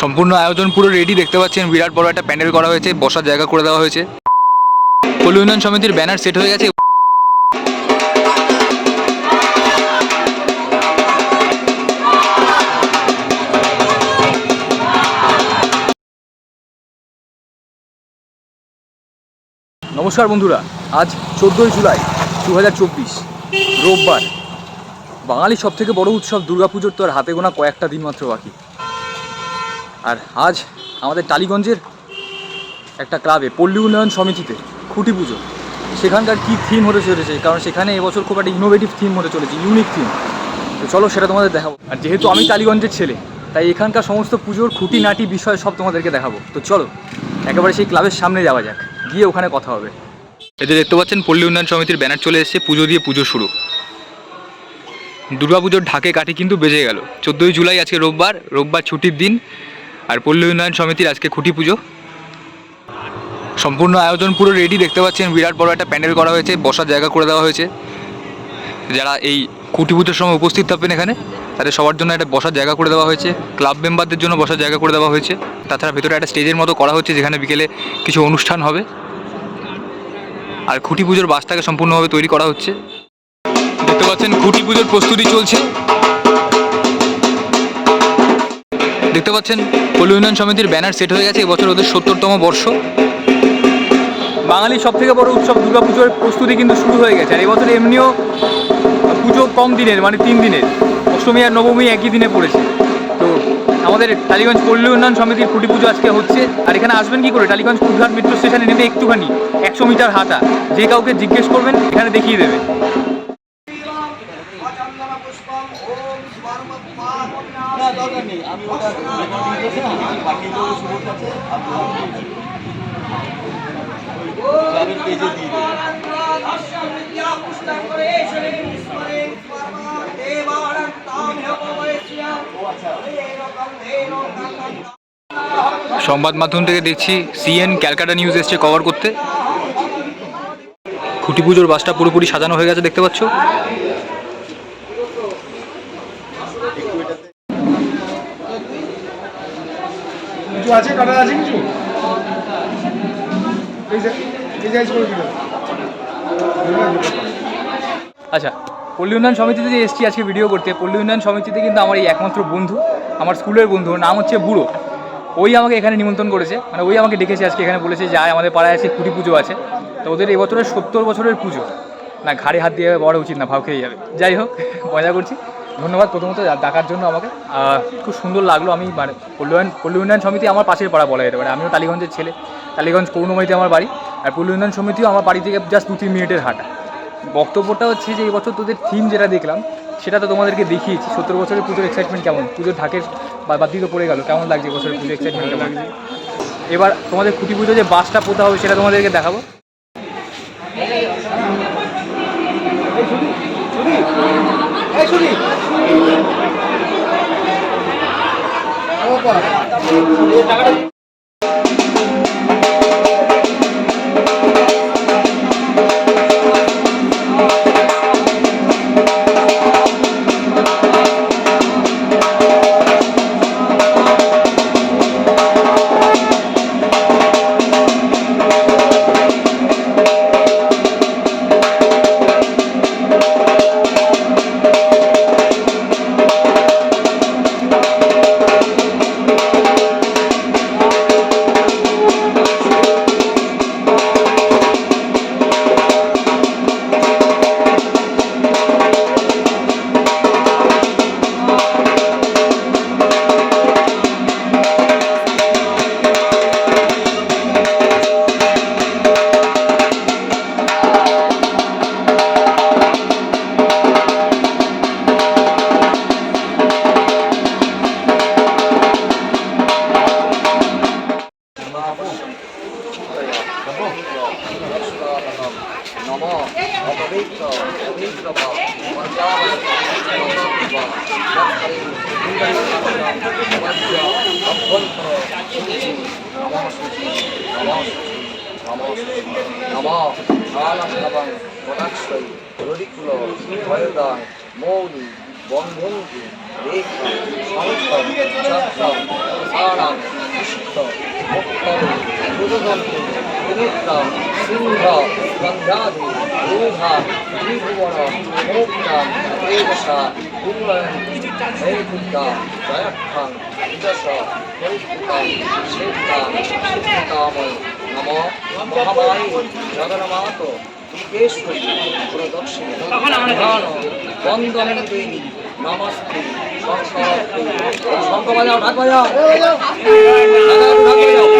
সম্পূর্ণ আয়োজন পুরো রেডি দেখতে পাচ্ছেন বিরাট বড় একটা প্যান্ডেল করা হয়েছে, বসার জায়গা করে দেওয়া হয়েছে। পল্লী উন্নয়ন সমিতির ব্যানার সেট হয়ে গেছে। নমস্কার বন্ধুরা, আজ চোদ্দোই জুলাই দু হাজার চব্বিশ, রোববার। বাঙালির সব থেকে বড় উৎসব দুর্গাপুজোর তো আর হাতে গোনা কয়েকটা দিন মাত্র বাকি। আর আজ আমাদের টালিগঞ্জের একটা ক্লাবে পল্লী উন্নয়ন সমিতিতে খুঁটি পুজো। সেখানকার কী থিম হতে চলেছে? কারণ সেখানে এবছর খুব একটা ইনোভেটিভ থিম হতে চলেছে ইউনিক থিম তো চলো সেটা তোমাদের দেখাবো। আর যেহেতু আমি টালিগঞ্জের ছেলে, তাই এখানকার সমস্ত পুজোর খুঁটিনাটি বিষয় সব তোমাদেরকে দেখাবো। তো চলো, একেবারে সেই ক্লাবের সামনে যাওয়া যাক, গিয়ে ওখানে কথা হবে। এতে দেখতে পাচ্ছেন, পল্লী উন্নয়ন সমিতির ব্যানার চলে এসেছে, পুজো দিয়ে পুজো শুরু। দুর্গাপুজোর ঢাকে কাঠি কিন্তু বেজে গেল। চোদ্দোই জুলাই, আজকে রোববার রোববার ছুটির দিন। আর পল্লী উন্নয়ন সমিতির আজকে খুঁটি পুজো। সম্পূর্ণ আয়োজন পুরো রেডি দেখতে পাচ্ছেন বিরাট বড় একটা প্যান্ডেল করা হয়েছে, বসার জায়গা করে দেওয়া হয়েছে। যারা এই খুঁটি পুজোর সময় উপস্থিত থাকবেন এখানে, তাদের সবার জন্য একটা বসার জায়গা করে দেওয়া হয়েছে ক্লাব মেম্বারদের জন্য বসার জায়গা করে দেওয়া হয়েছে। তাছাড়া ভেতরে একটা স্টেজের মতো করা হচ্ছে, যেখানে বিকেলে কিছু অনুষ্ঠান হবে। আর খুঁটি পুজোর বাসটাকে সম্পূর্ণভাবে তৈরি করা হচ্ছে। দেখতে পাচ্ছেন খুঁটি পুজোর প্রস্তুতি চলছে। দেখতে পাচ্ছেন, পল্লী উন্নয়ন সমিতির ব্যানার সেট হয়ে গেছে, এবছর ওদের সত্তরতম বর্ষ। বাঙালির সব থেকে বড় উৎসব দুর্গা পুজোর প্রস্তুতি কিন্তু শুরু হয়ে গেছে, আর এবছর এমনিও পুজো কম দিনের মানে তিন দিনের। অষ্টমী আর নবমী একই দিনে পড়েছে। তো আমাদের টালিগঞ্জ পল্লী উন্নয়ন সমিতির খুঁটি পুজো আজকে হচ্ছে, আর এখানে আসবেন কি করে? টালিগঞ্জ কুদঘাট মেট্রো স্টেশনে নেমে একটুখানি একশো মিটার হাঁটা। যে কাউকে জিজ্ঞেস করবেন, এখানে দেখিয়ে দেবে না দরকার সংবাদ মাধ্যম থেকে দেখছি সিএন ক্যালকাটা নিউজ এসছে কভার করতে। খুঁটি পুজোর বাসটা পুরোপুরি সাজানো হয়ে গেছে, দেখতে পাচ্ছ? কিছু আছে? কাটার আছে কিছু? আচ্ছা পল্লী উন্নয়ন সমিতিতে যে এসছি আজকে ভিডিও করতে, পল্লী উন্নয়ন সমিতিতে কিন্তু আমার এই একমাত্র বন্ধু, আমার স্কুলের বন্ধু নাম হচ্ছে বুড়ো। ওই আমাকে এখানে নিমন্ত্রণ করেছে মানে ওই আমাকে ডেকেছে আজকে এখানে, বলেছে যে আমাদের পাড়ায় আছে খুঁটি পুজো আছে। তো ওদের এবছরের সত্তর বছরের পুজো। না, ঘাড়ে হাত দিয়ে বড় উচিত না ভাব খেয়ে যাবে। যাই হোক, মজা করছি। ধন্যবাদ প্রথমত ডাকার জন্য আমাকে। খুব সুন্দর লাগল আমি মানে পল্লী পল্লী উন্নয়ন সমিতি আমার পাশের পাড়া বলা যেতে পারে। আমিও টালিগঞ্জের ছেলে। টালিগঞ্জ করুণাময়ীতে আমার বাড়ি। আর পল্লী উন্নয়ন সমিতিও আমার বাড়ি থেকে জাস্ট দু তিন মিনিটের হাঁটা। বক্তব্যটা হচ্ছে যে এবছর তোদের থিম যেটা দেখলাম, সেটা তো তোমাদেরকে দেখিয়েছি। সত্তর বছরের পুজোর এক্সাইটমেন্ট কেমন? পুজোর ঢাকের বা বাতি তো পড়ে গেল। কেমন লাগছে এবছরের পুজোর এক্সাইটমেন্ট কেমন? লাগছে এবার তোমাদের খুঁটি পুজো যে বাসটা পোতা হবে সেটা তোমাদেরকে দেখাবো। শুনি। বনাক্ষৈ ররিকুল ভয়দান মৌনি বন্ধন্তি রেখা শঙ্খ চক্র সারা বসন্তী বিনুত্তা সিংহ গন্ধাধি রূধা ত্রিভুবন তেজসা কুমলয়ন হে দুর্গা জয়ক্ষং বিদশ পরিষ্কৃতাম শ্বেতাম শিক্ষিতাময় নম মহামায়ী জগন্মাত দুর্গেশ্বরী প্রদক্ষিণ বন্দন দেবী নমস্তে সংসরত্তে শঙ্খ বাজাও ঢাক বাজাও ঢাক বাজাও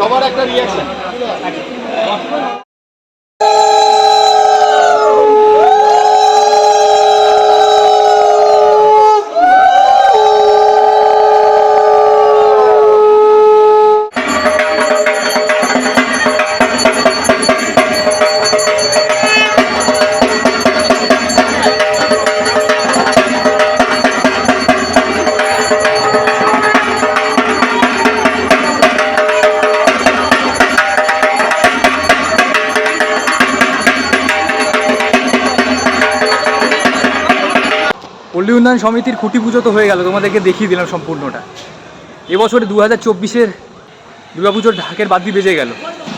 সবার একটা রিয়াকশন উন্নয়ন সমিতির খুঁটি পুজো তো হয়ে গেল, তোমাদেরকে দেখিয়ে দিলাম সম্পূর্ণটা। এবছরে দু হাজার চব্বিশের দুর্গাপুজোর ঢাকের বাদ্যি বেজে গেল।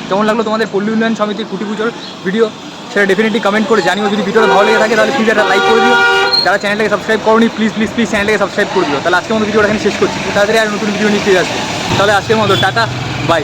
কেমন লাগল তোমাদের পল্লী উন্নয়ন সমিতির খুঁটি পুজোর ভিডিও? সেটা ডেফিনেটলি কমেন্ট করে জানিও, যদি ভিডিওটা ভালো লেগে থাকে তাহলে প্লিজ একটা লাইক করে দিও। যারা চ্যানেলটাকে সাবস্ক্রাইব করনি প্লিজ প্লিজ প্লিজ চ্যানেলটাকে সাবস্ক্রাইব করে দিও। তাহলে আজকের মতো ভিডিওটা এখানে শেষ করছি। তাড়াতাড়ি আর নতুন ভিডিও নিয়ে ফিরে আসবে। তাহলে আজকের মতো, টাটা বাই